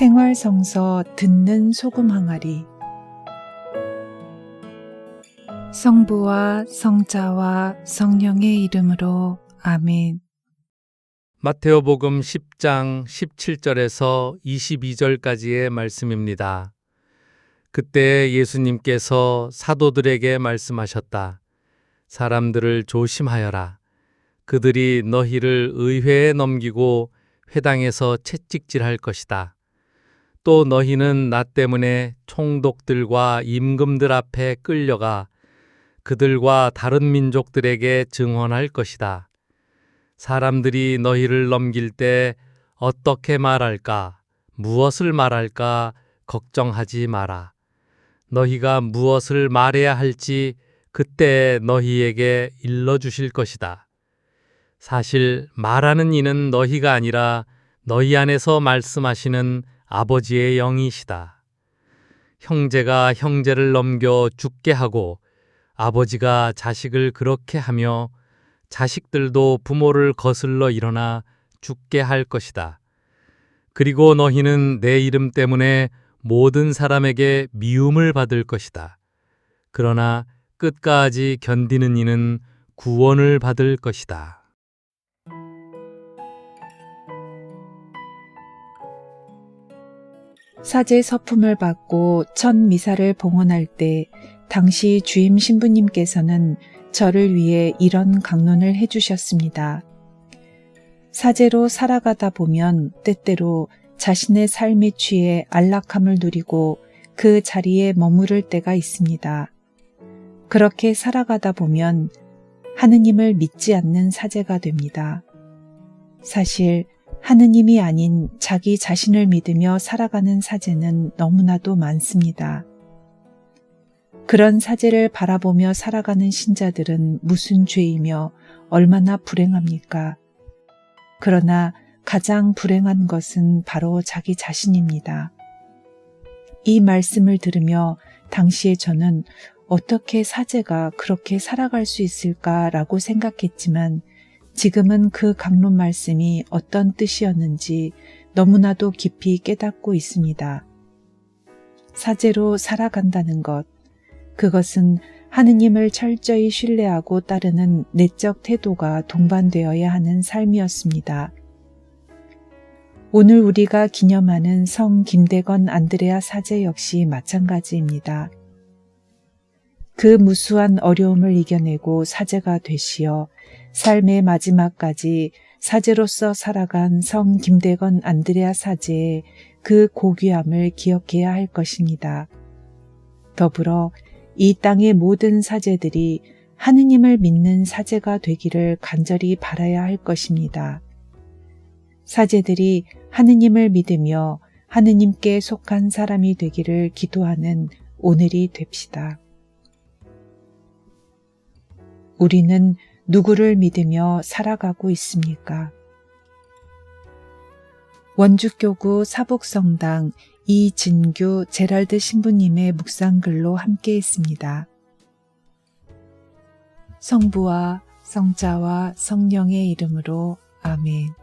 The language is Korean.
생활성서 듣는 소금 항아리 성부와 성자와 성령의 이름으로 아멘. 마테오복음 10장 17절에서 22절까지의 말씀입니다. 그때 예수님께서 사도들에게 말씀하셨다. 사람들을 조심하여라. 그들이 너희를 의회에 넘기고 회당에서 채찍질할 것이다. 또 너희는 나 때문에 총독들과 임금들 앞에 끌려가 그들과 다른 민족들에게 증언할 것이다. 사람들이 너희를 넘길 때 어떻게 말할까, 무엇을 말할까 걱정하지 마라. 너희가 무엇을 말해야 할지 그때 너희에게 일러주실 것이다. 사실 말하는 이는 너희가 아니라 너희 안에서 말씀하시는 아버지의 영이시다. 형제가 형제를 넘겨 죽게 하고 아버지가 자식을 그렇게 하며 자식들도 부모를 거슬러 일어나 죽게 할 것이다. 그리고 너희는 내 이름 때문에 모든 사람에게 미움을 받을 것이다. 그러나 끝까지 견디는 이는 구원을 받을 것이다. 사제 서품을 받고 첫 미사를 봉헌할 때 당시 주임 신부님께서는 저를 위해 이런 강론을 해주셨습니다. 사제로 살아가다 보면 때때로 자신의 삶에 취해 안락함을 누리고 그 자리에 머무를 때가 있습니다. 그렇게 살아가다 보면 하느님을 믿지 않는 사제가 됩니다. 사실 하느님이 아닌 자기 자신을 믿으며 살아가는 사제는 너무나도 많습니다. 그런 사제를 바라보며 살아가는 신자들은 무슨 죄이며 얼마나 불행합니까? 그러나 가장 불행한 것은 바로 자기 자신입니다. 이 말씀을 들으며 당시에 저는 어떻게 사제가 그렇게 살아갈 수 있을까라고 생각했지만 지금은 그 강론 말씀이 어떤 뜻이었는지 너무나도 깊이 깨닫고 있습니다. 사제로 살아간다는 것, 그것은 하느님을 철저히 신뢰하고 따르는 내적 태도가 동반되어야 하는 삶이었습니다. 오늘 우리가 기념하는 성 김대건 안드레아 사제 역시 마찬가지입니다. 그 무수한 어려움을 이겨내고 사제가 되시어 삶의 마지막까지 사제로서 살아간 성 김대건 안드레아 사제의 그 고귀함을 기억해야 할 것입니다. 더불어 이 땅의 모든 사제들이 하느님을 믿는 사제가 되기를 간절히 바라야 할 것입니다. 사제들이 하느님을 믿으며 하느님께 속한 사람이 되기를 기도하는 오늘이 됩시다. 우리는 누구를 믿으며 살아가고 있습니까? 원주교구 사복성당 이진규 제랄드 신부님의 묵상글로 함께 했습니다. 성부와 성자와 성령의 이름으로 아멘.